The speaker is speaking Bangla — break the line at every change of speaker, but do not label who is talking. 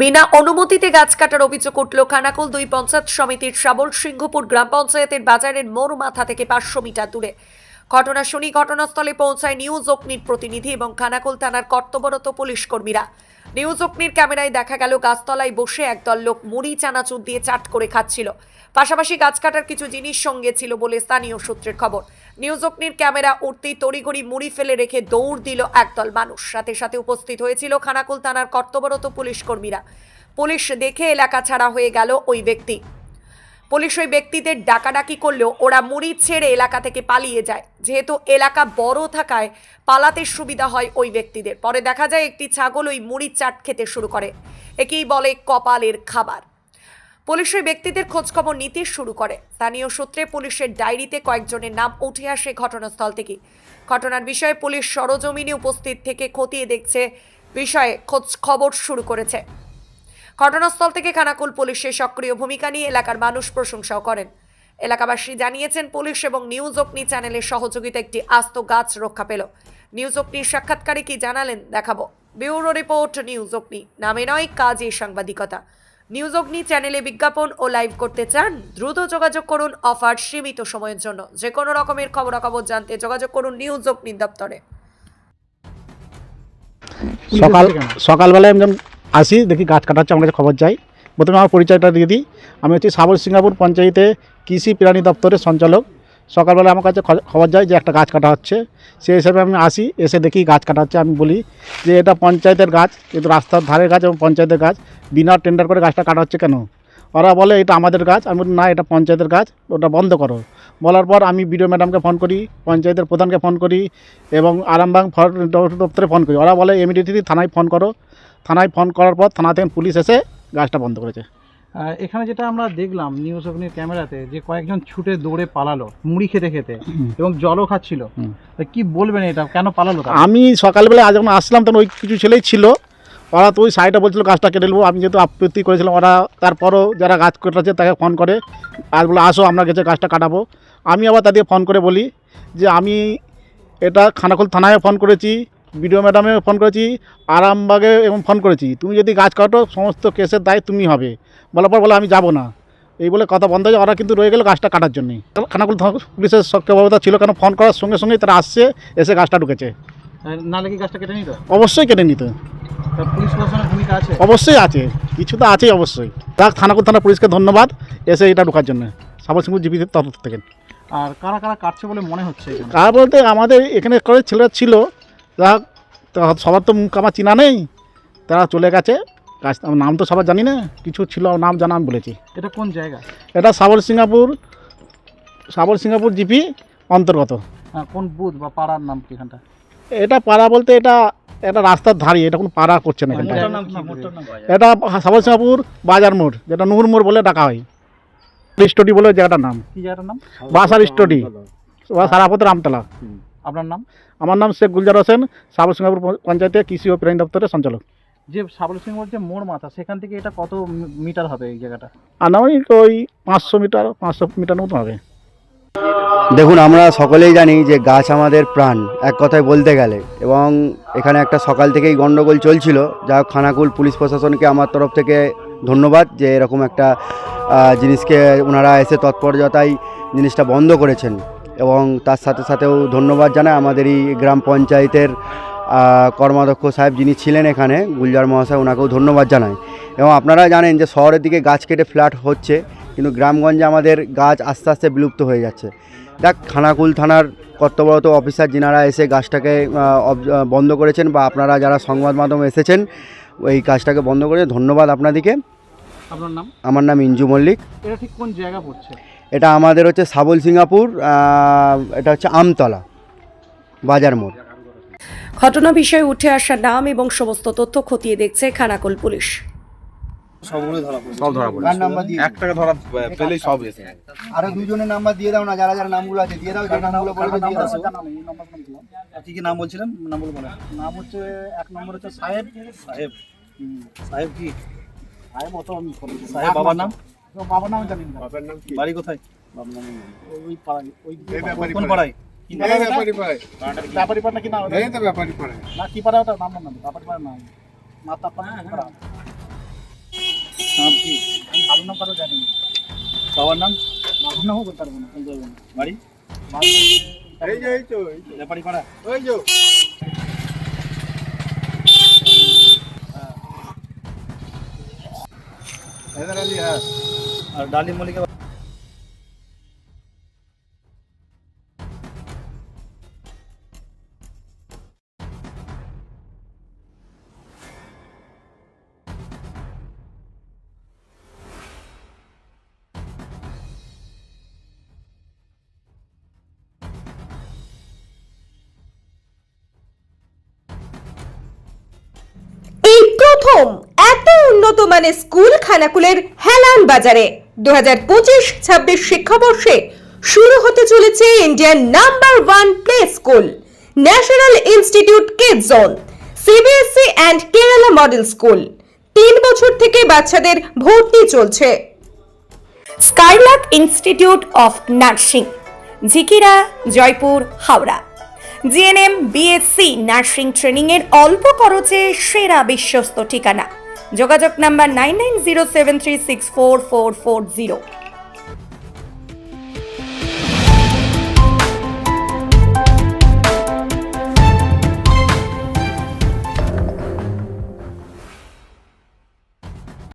বিনা অনুমতিতে গাছ কাটার অভিযোগ উঠল খানাকুল দুই পঞ্চায়েত সমিতির শ্রাবল সিংহপুর গ্রাম পঞ্চায়েতের বাজারের মোড় মাথা থেকে পাঁচশো মিটার দূরে। ঘটনা শুনি ঘটনাস্থলে পৌঁছায় নিউজ অগ্নির প্রতিনিধি এবং খানাকুল থানার কর্তব্যরত পুলিশ কর্মীরা। নিউজ অগ্নির ক্যামেরায় দেখা গেল, গাছতলায় বসে একদল লোক মুড়ি, চানাচুর দিয়ে চাট করে খাচ্ছিল। পাশাপাশি গাছ কাটার কিছু জিনিস সঙ্গে ছিল বলে স্থানীয় সূত্রের খবর। নিউজ অগ্নির ক্যামেরা উঠতেই তড়িঘড়ি মুড়ি ফেলে রেখে দৌড় দিল একদল মানুষ। সাথে সাথে উপস্থিত হয়েছিল খানাকুল থানার কর্তব্যরত পুলিশ কর্মীরা। পুলিশ দেখে এলাকা ছাড়া হয়ে গেল ওই ব্যক্তি। পুলিশ ওই ব্যক্তিদের ডাকাডাকি করলেও ওরা মুড়ি ছেড়ে এলাকা থেকে পালিয়ে যায়। যেহেতু এলাকা বড় থাকায় পালাতে সুবিধা হয় ওই ব্যক্তিদের। পরে দেখা যায় একটি ছাগল ওই মুড়ি চাট খেতে শুরু করে। একেই বলে কপালের খাবার। পুলিশ ওই ব্যক্তিদের খোঁজখবর নিতে শুরু করে। স্থানীয় সূত্রে পুলিশের ডায়েরিতে কয়েকজনের নাম উঠে আসে ঘটনাস্থল থেকে। ঘটনার বিষয়ে পুলিশ সরজমিনে উপস্থিত থেকে খতিয়ে দেখছে, বিষয়ে খোঁজ খবর শুরু করেছে। ঘটনাস্থল থেকে খানাকুল পুলিশের সক্রিয় ভূমিকা নিয়ে এলাকার মানুষ প্রশংসাও করেন। এলাকাবাসী জানিয়েছেন, পুলিশ এবং নিউজ অগ্নি চ্যানেলের সহযোগিতা একটি আস্ত গাছ রক্ষা পেল। নিউজ অগ্নির সাক্ষাৎকারে কি জানালেন দেখাবো। ব্যুরো রিপোর্ট, নিউজ অগ্নি। নামে নয়, কাজে সাংবাদিকতা। নিউজ অগ্নি চ্যানেলে বিজ্ঞাপন ও লাইভ করতে চান? দ্রুত যোগাযোগ করুন অফার সীমিত সময়ের জন্য। যে কোনো রকমের খবরাখবর জানতে যোগাযোগ করুন নিউজ অগ্নি দপ্তরে।
সকাল সকালবেলায় যখন আসি, দেখি গাছ কাটা হচ্ছে আমার কাছে খবর যাই। প্রথমে আমার পরিচয়টা দিয়ে দিই। আমি হচ্ছি সাবর সিঙ্গাপুর পঞ্চায়েতে কৃষি প্রাণী দপ্তরের সঞ্চালক। সকালবেলা আমার কাছে খবর যায় যে একটা গাছ কাটা হচ্ছে। সেই হিসাবে আমি আসি, এসে দেখি গাছ কাটা হচ্ছে আমি বলি যে এটা পঞ্চায়েতের গাছ, কিন্তু রাস্তার ধারের গাছ এবং পঞ্চায়েতের গাছ, বিনা টেন্ডার করে গাছটা কাটা হচ্ছে কেন? ওরা বলে এটা আমাদের গাছ আমি বলি না এটা পঞ্চায়েতের গাছ ওটা বন্ধ করো। বলার পর আমি বিডিও ম্যাডামকে ফোন করি পঞ্চায়েতের প্রধানকে ফোন করি এবং আরামবাগ ফরেস্ট দপ্তরে ফোন করি। ওরা বলে ইমিডিয়েটলি থানায় ফোন করো। থানায় ফোন করার পর থানা থেকে পুলিশ এসে গাছটা বন্ধ করেছে।
এখানে যেটা আমরা দেখলাম নিউজ অগ্নির ক্যামেরাতে যে কয়েকজন ছুটে দৌড়ে পালালো মুড়ি খেতে খেতে এবং জলও খাচ্ছিল। কি বলবেন এটা? কেন পালালো
আমি সকালবেলা আজ যখন আসলাম তখন ওই কিছু ছেলেই ছিল। ওরা তো ওই সাইডে বলছিল গাছটা কেটে নেব। আমি যেহেতু আপত্তি করেছিলাম ওরা তারপরও যারা গাছ কেটেছে তাকে ফোন করে আর বলে আসো আমরা গেছে গাছটা কাটাবো। আমি আবার তাদেরকে ফোন করে বলি যে আমি এটা খানাকুল থানায় ফোন করেছি বিডিও ম্যাডামে ফোন করেছি আরামবাগে এবং ফোন করেছি। তুমি যদি গাছ কাটো সমস্ত কেসের দায় তুমি হবে। বলার পর বলে আমি যাব না। এই বলে কথা বন্ধ হয়ে ওরা কিন্তু রয়ে গেল গাছটা কাটার জন্যই খানাকুল পুলিশের সক্রিয়ভাবতা ছিল কেন? ফোন করার সঙ্গে সঙ্গেই তারা আসছে এসে গাছটা ঢুকেছে।
নাহলে কি গাছটা কেটে নিত
অবশ্যই কেটে নিত। অবশ্যই আছে। কিছু তো আছেই অবশ্যই। যাক থানাকুল থানা পুলিশকে ধন্যবাদ। এসে এটা ঢোকার জন্য। সাবর সিংহ জিপিদের তরফ থেকে।
আর কারা কারা কাটছে বলে মনে হচ্ছে
কার বলতে আমাদের এখানে করে ছেলেরা ছিল। তা সবার তো মুখ আমার চিনা নেই। তারা চলে গেছে। গাছ নাম তো সবার জানি না। কিছু ছিল নাম জানা আমি বলেছি।
এটা কোন জায়গা?
এটা সাবর সিঙ্গাপুর সাবর সিঙ্গাপুর জিপি অন্তর্গত।
কোন বুথ বা পাড়ার নাম কি এখানটা?
এটা পাড়া বলতে এটা এটা রাস্তার ধারে এটা কোনো পাড়া করছে না এখানটায়। এটা সাবর সিঙ্গাপুর বাজার মোড় যেটা নুহুর মোড় বলে ডাকা হয়। স্টোডি বলে জায়গাটার নাম।
কি জায়গাটার নাম?
বাসার স্টোডি। সারাপথের আমতলা।
আপনার নাম?
আমার নাম শেখ গুলজার হোসেন সাবর সিঙ্গাপুর পঞ্চায়েতে কৃষি ও প্রাণী দপ্তরের সঞ্চালক।
যে সাবল সিংহ যে মোড় মাথা সেখান থেকে এটা কত মিটার হবে এই জায়গাটা?
আনুমানিক ওই পাঁচশো মিটার পাঁচশো মিটার মতো হবে।
দেখুন, আমরা সকলেই জানি যে গাছ আমাদের প্রাণ, এক কথায় বলতে গেলে। এবং এখানে একটা সকাল থেকেই গণ্ডগোল চলছিল। যা খানাকুল পুলিশ প্রশাসনকে আমার তরফ থেকে ধন্যবাদ যে এরকম একটা জিনিসকে ওনারা এসে তৎপরতায় জিনিসটা বন্ধ করেছেন। এবং তার সাথে সাথেও ধন্যবাদ জানাই আমাদের এই গ্রাম পঞ্চায়েতের কর্মাধ্যক্ষ সাহেব যিনি ছিলেন এখানে, গুলজার মহাশয়, ওনাকেও ধন্যবাদ জানাই। এবং আপনারা জানেন যে শহরের দিকে গাছ কেটে ফ্ল্যাট হচ্ছে। কিন্তু গ্রামগঞ্জে আমাদের গাছ আস্তে আস্তে বিলুপ্ত হয়ে যাচ্ছে। দেখ খানাকুল থানার কর্তব্যরত অফিসার যিনারা এসে গাছটাকে অব- বন্ধ করেছেন বা আপনারা যারা সংবাদ মাধ্যমে এসেছেন ওই কাজটাকে বন্ধ করে ধন্যবাদ আপনাদেরকে।
আপনার নাম?
আমার নাম ইঞ্জু মল্লিক।
এটা ঠিক কোন জায়গা পড়ছে?
এটা আমাদের হচ্ছে সাবল সিঙ্গাপুর এটা হচ্ছে আমতলা বাজার মোড়।
ঘটনা বিষয়ে উঠে আসা নাম এবং সমস্ত তথ্য খতিয়ে দেখছে খানাকুল পুলিশ।
সবগুলো ধরা পড়েছে
সব ধরা পড়েছে
কার নাম্বার দিয়ে
এক টাকা ধরা পেলেই সব এসে
আরও দুজনের নাম্বার দিয়ে দাও না যারা যারা নামগুলো আছে দিয়ে দাও যে নামগুলো বলবে দিয়ে দাও কি কি নাম বলছিলেন নামগুলো বলে
নাম হচ্ছে এক নম্বর হচ্ছে সাহেব
সাহেব সাহেব কি
সাহেব অত আমি
সাহেব বাবার নাম
বাবার নাম জানি না
বাড়ি কোথায়
ওই পাড়ায় ওই
কোন পাড়ায়
কি নাম এটা? পাড়া না কি নাম ওটা? না কি পাড়া ওটা নাম নাম ব্যাপারী পাড়া মাতা পাড়া
ভালো নাম কারও জানি বাবার নাম? বাবার নামও বলতে পারব না। বলতে পারব না বাড়ি? এই যে এই তো ব্যাপারি পাড়া? ওই যে। আর ডালিম মল্লিকা
প্রথম এত উন্নত মানের স্কুল খানাকুলের হেলান বাজারে দু হাজার পঁচিশ, ছাব্বিশ শিক্ষাবর্ষে শুরু হতে চলেছে Indian number one play school, national institute kid zone CBSE and Kerala model school. তিন বছর থেকে বাচ্চাদের ভর্তি চলছে।
Skylark institute of nursing, Jhikira, Jaipur, Howrah. GNM, BSc, nursing ট্রেনিংয়ের অল্প খরচে সেরা বিশ্বস্ত ঠিকানা। যোগাযোগ number nine nine zero seven three six four four four zero.